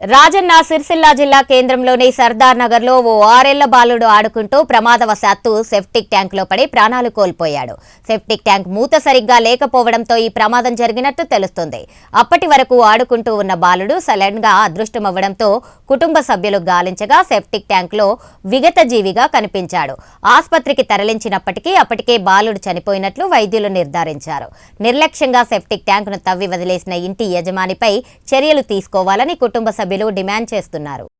రాజన్న సిరిసిల్ల జిల్లా కేంద్రంలోని సర్దార్ నగర్లో ఓ ఆరేళ్ళ బాలుడు ఆడుకుంటూ ప్రమాదవశాత్తు సెప్టిక్ ట్యాంకులో పడి ప్రాణాలు కోల్పోయాడు. సెప్టిక్ ట్యాంక్ మూత సరిగ్గా లేకపోవడంతో ఈ ప్రమాదం జరిగినట్టు తెలుస్తుంది. అప్పటి వరకు ఆడుకుంటూ ఉన్న బాలుడు సడన్గా అదృష్టమవ్వడంతో కుటుంబ సభ్యులు గాలించగా సెప్టిక్ ట్యాంకులో విగత జీవిగా కనిపించాడు. ఆసుపత్రికి తరలించినప్పటికీ అప్పటికే బాలుడు చనిపోయినట్లు వైద్యులు నిర్ధారించారు. నిర్లక్ష్యంగా సెప్టిక్ ట్యాంకును తవ్వి వదిలేసిన ఇంటి యజమానిపై చర్యలు తీసుకోవాలని కుటుంబ సభ్యులు డిమాండ్ చేస్తున్నారు.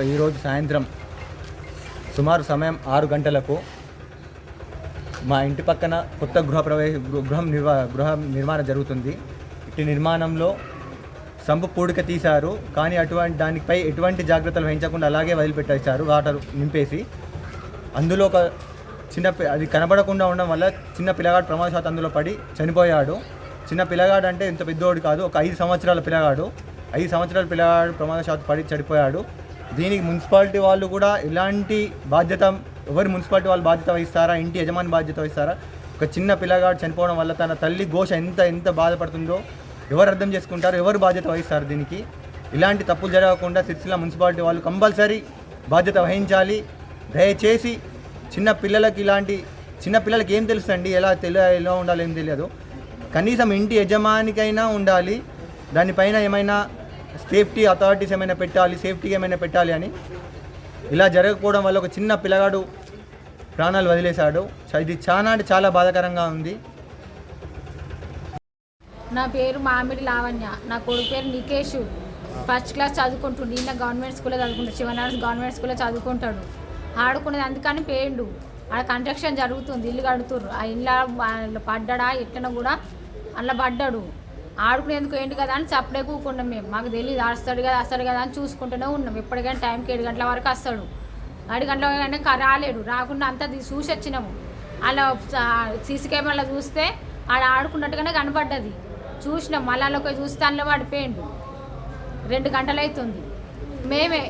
ఈరోజు సాయంత్రం సుమారు సమయం ఆరు గంటలకు మా ఇంటి పక్కన కొత్త గృహ ప్రవేశ గృహం నిర్వా గృహ నిర్మాణం జరుగుతుంది. ఇటు నిర్మాణంలో సంపు పూడిక తీశారు కానీ అటువంటి దానిపై ఎటువంటి జాగ్రత్తలు వహించకుండా అలాగే వదిలిపెట్టేశారు వాటర్ నింపేసి. అందులో ఒక చిన్న పి- అది కనబడకుండా ఉండడం వల్ల చిన్న పిల్లగాడు ప్రమాదశాత్తు అందులో పడి చనిపోయాడు. చిన్న పిల్లగాడు అంటే ఇంత పెద్దోడు కాదు ఒక ఐదు సంవత్సరాల పిల్లగాడు. ఐదు సంవత్సరాల పిల్లగాడు ప్రమాదశాత్తు పడి చనిపోయాడు. దీనికి మున్సిపాలిటీ వాళ్ళు కూడా ఎలాంటి బాధ్యత ఎవరు మున్సిపాలిటీ వాళ్ళు బాధ్యత వహిస్తారా? ఇంటి యజమాని బాధ్యత వహిస్తారా? ఒక చిన్న పిల్లగాడు చనిపోవడం వల్ల తన తల్లి ఘోష ఎంత ఎంత బాధపడుతుందో ఎవరు అర్థం చేసుకుంటారు? ఎవరు బాధ్యత వహిస్తారు దీనికి? ఇలాంటి తప్పులు జరగకుండా సిరిసిల్ల మున్సిపాలిటీ వాళ్ళు కంపల్సరీ బాధ్యత వహించాలి. దయచేసి చిన్న పిల్లలకి ఇలాంటి చిన్న పిల్లలకి ఏం తెలుసండి ఎలా తెలియ ఎలా ఉండాలి ఏం తెలియదు. కనీసం ఇంటి యజమానికైనా ఉండాలి. దానిపైన ఏమైనా సేఫ్టీ అథారిటీస్ ఏమైనా పెట్టాలి సేఫ్టీ ఏమైనా పెట్టాలి అని ఇలా జరగకపోవడం వల్ల ఒక చిన్న పిల్లగాడు ప్రాణాలు వదిలేశాడు. ఇది చాలా అంటే చాలా బాధాకరంగా ఉంది. నా పేరు మామిడి లావణ్య. నా కొడుకు పేరు నికేష్. First class చదువుకుంటుండు. ఈయన గవర్నమెంట్ స్కూల్లో చదువుకుంటాడు. శివనారాయణ గవర్నమెంట్ స్కూల్లో చదువుకుంటాడు. ఆడుకునేది అందుకని పేయిండు ఆడ కన్స్ట్రక్షన్ జరుగుతుంది. ఇల్లు కడుతుర్రు. ఆ ఇల్లు పడ్డా ఎట్లనో కూడా అలా పడ్డాడు. ఆడుకునేందుకు ఏంటి కదా అని చప్పుడే కూకున్నాం మేము. మాకు తెలియదు ఆడుస్తాడు కదా వస్తాడు కదా అని చూసుకుంటూనే ఉన్నాం. ఎప్పటికైనా టైంకి ఏడు గంటల వరకు వస్తాడు. ఏడు గంటల కానీ రాలేడు. రాకుండా అంతా చూసి వచ్చినాము. అలా సీసీ కెమెరాలో చూస్తే ఆడ ఆడుకున్నట్టుగానే కనపడ్డది చూసినాం. మళ్ళీ పోయి చూస్తే అందులో పడిపోయిండు. రెండు గంటలు అవుతుంది మేమే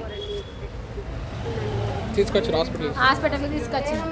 హాస్పిటల్కి తీసుకొచ్చినాం.